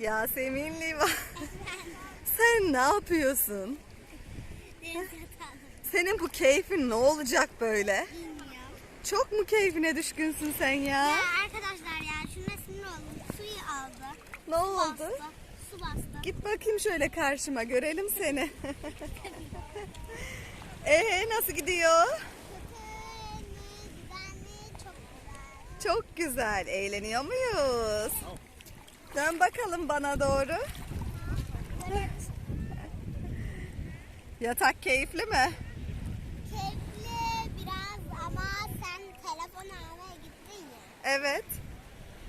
Yasemin Liva. Sen ne yapıyorsun? Senin bu keyfin ne olacak böyle? bilmiyorum. Çok mu keyfine düşkünsün sen ya? Ya arkadaşlar ya şuna sinir oldum. Suyu aldı. Ne oldu? Bastı. Su bastı. Git bakayım şöyle karşıma görelim seni. Ee nasıl gidiyor? Kötü mü, güzel mi? Çok güzel. Çok güzel. Eğleniyor muyuz? Dön bakalım bana doğru. Evet. Yatak keyifli mi? Keyifli biraz ama sen telefon almaya gittin ya. Evet.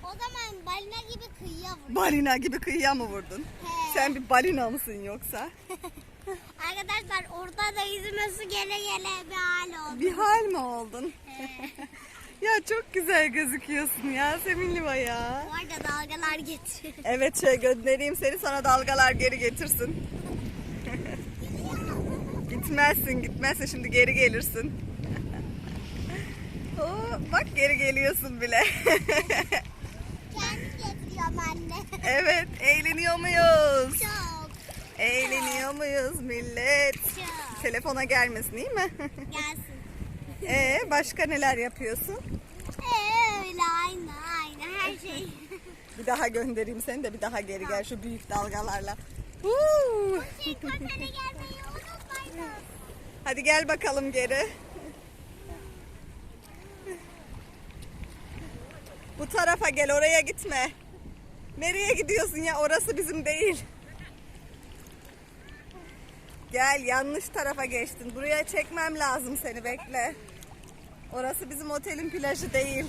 O zaman balina gibi kıyıya vurdun. Balina gibi kıyıya mı vurdun? He. Sen bir balina mısın yoksa? Arkadaşlar orada da yüzüme su gele gele bir hal oldu. Bir hal mi oldun? He. Ya çok güzel gözüküyorsun Yasemin Liva ya. Bu arada dalgalar getiriyor. Evet şöyle göndereyim seni sana dalgalar geri getirsin. Gitmezsin gitmezsin şimdi geri gelirsin. Oo, bak geri geliyorsun bile. Kendi getiriyorum anne. evet eğleniyor muyuz? Çok Eğleniyor muyuz millet? çok. Telefona gelmesin iyi mi? Gelsin. Ee başka neler yapıyorsun? Ee, öyle aynı aynı her şey. Bir daha göndereyim seni de bir daha geri gel şu büyük dalgalarla. Huu. şey kotele gelmeyi unutmayın. Hadi gel bakalım geri. Bu tarafa gel oraya gitme. Nereye gidiyorsun ya orası bizim değil. Gel yanlış tarafa geçtin. Buraya çekmem lazım seni bekle. Orası bizim otelin plajı değil.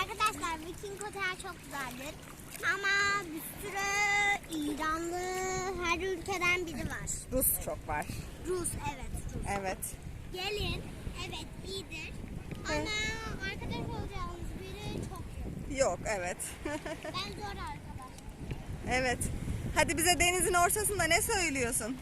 Arkadaşlar Viking Otel çok güzeldir. Ama bir sürü İranlı her ülkeden biri var. Rus çok var. Rus evet Rus. Evet. Gelin evet iyidir. Ama arkadaş olacağımız biri çok yok. Yok evet. Ben zor arkadaş. evet. Hadi bize denizin ortasında ne söylüyorsun?